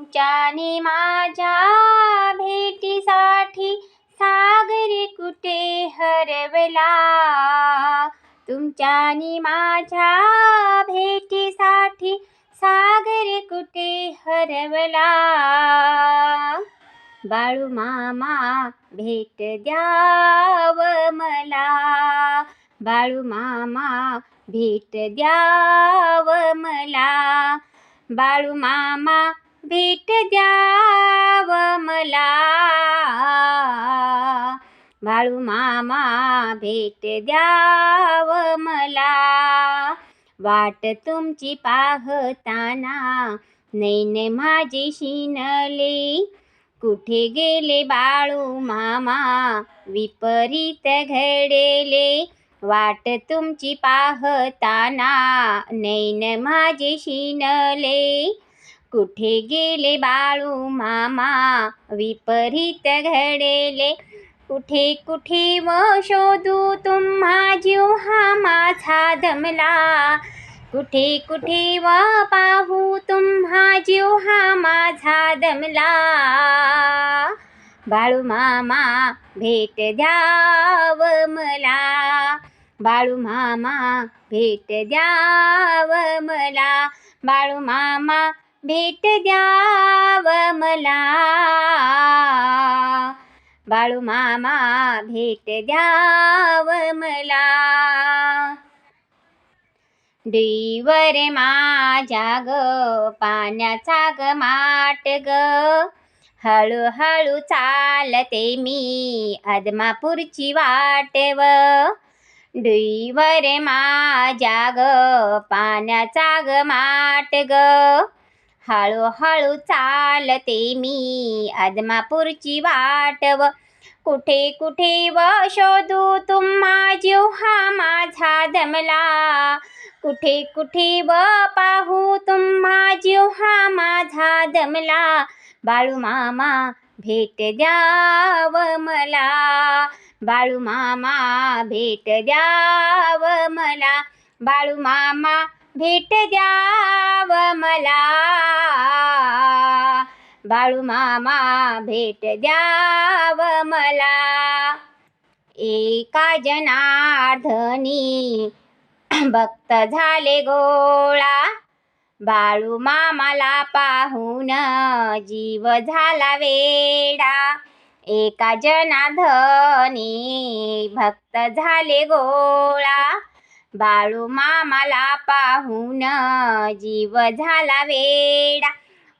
तुमच्याने माझ्या भेटीसाठी सागरी कुठे हरवला? तुमच्याने माझ्या भेटीसाठी सागरी कुठे हरवला? बाळू मामा भेट द्याव मला. बाळू मामा भेट द्याव मला. बाळू मामा भेट द्याव मला. बाळू मामा भेट द्याव मला. वाट तुमची पाहताना नैन माझी शिनले. कुठे गेले बाळू मामा? विपरीत घडेले. वाट तुमची पाहताना नैन माझे शिनले. कुठे गेले बाळू मामा? विपरीत घडेले. कुठे कुठे व शोधू तुम्हा जीव? हा माझा दमला. कुठे कुठे व पाहू तुम्हा जीव? हा माझा दमला. बाळू मामा भेट द्याव मला. बाळू मामा भेट द्याव मला. बाळू मामा भेट द्याव मला. बाळू मामा भेट द्याव मला. डीवर माझ्या ग पाण्याचा ग माट ग. हळूहळू चालते मी अदमापूरची वाटव डुईवर माझ्या ग पाण्याचा ग माट ग. हळूहळू चालते मी. आदमापूरची वाटव कुठे कुठे व शोधू तुम्हा जीव हा माझा दमला. कुठे कुठे व पाहू तुम्हा जीव हा माझा दमला. बाळू मामा भेट द्याव मला. बाळू मामा भेट द्याव मला. बाळू मामा भेट द्याव मला. बाळू मामा भेट द्याव मला. एका जनार्धनी भक्त झाले गोळा. बाळू मामाला पाहून जीव झाला वेडा. एका जनाधनी भक्त झाले गोळा. बाळू मामाला पाहून जीव झाला वेडा.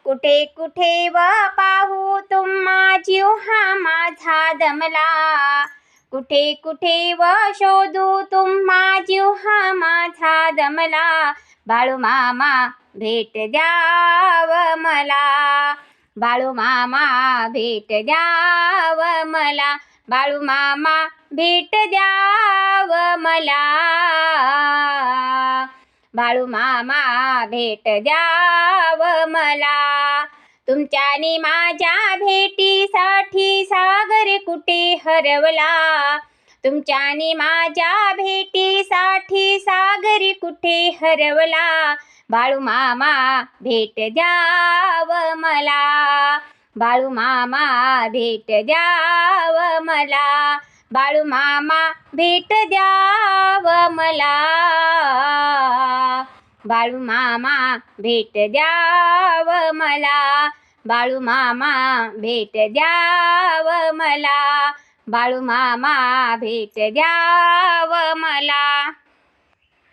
कुठे कुठे व पाहू तुम्हा जीव हा माझा दमला. कुठे कुठे व शोधू तुम्हा जीव हा माझा दमला. बाळू मामा भेट द्याव मला. बाळू मामा भेट द्याव मला. बाळू मामा भेट द्याव मला. बाळू मामा भेट द्याव मला. तुमच्याने माझ्या भेटीसाठी सागर कुठे हरवला? तुमच्याने माझ्या भेटीसाठी सागर कुठे हरवला? बाळू मामा भेट द्याव मला. बाळू मामा भेट द्याव मला. बाळू मामा भेट द्याव मला. बाळू मामा भेट द्याव मला. बाळू मामा भेट द्याव मला. बाळू मामा भेट द्याव मला.